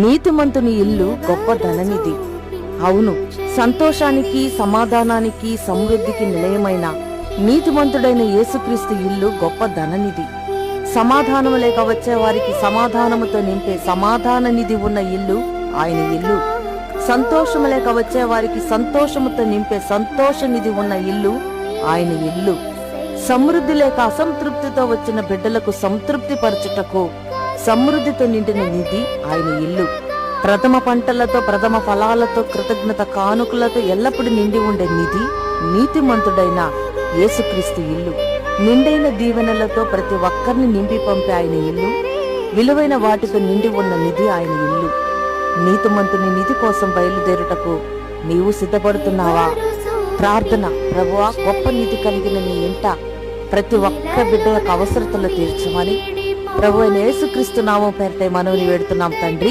నీతిమంతుని ఇల్లు గొప్ప ధననిధి. అవును సంతోషానికి సమాధానానికి సమృద్ధికి నిలయమైన నీతిమంతుడైన యేసుక్రీస్తు ఇల్లు గొప్ప ధననిధి. సమాధానము లేక వచ్చే వారికి సమాధానముతో నింపే సమాధాన నిధి ఉన్న ఇల్లు ఆయన ఇల్లు. సంతోషము లేక వచ్చే వారికి సంతోషముతో నింపే సంతోష నిధి ఉన్న ఇల్లు ఆయన ఇల్లు. సమృద్ధి లేక అసంతృప్తితో వచ్చిన బిడ్డలకు సంతృప్తి పరచుటకు సమృద్ధితో నిండిన నిధి ఆయన ఇల్లు. ప్రథమ పంటలతో ప్రథమ ఫలాలతో కృతజ్ఞత కానుకలతో ఎల్లప్పుడూ నిండి ఉండే నిధి నీతిమంతుడైన యేసుక్రీస్తు ఇల్లు. నిండైన దీవెనలతో ప్రతి ఒక్కరిని నింపి పంపే ఆయన ఇల్లు. విలువైన వాటితో నిండి ఉన్న నిధి ఆయన ఇల్లు. నీతిమంతుని నిధి కోసం బయలుదేరుటకు నీవు సిద్ధపడుతున్నావా? ప్రార్థన ప్రభువా గొప్ప నిధి కలిగిన నీ ఇంట ప్రతి ఒక్క బిడ్డ యొక్క అవసరతలు తీర్చమని ప్రభు అయిన యేసుక్రీస్తు నామం పేరిట మనవిని వెడుతున్నాం తండ్రి.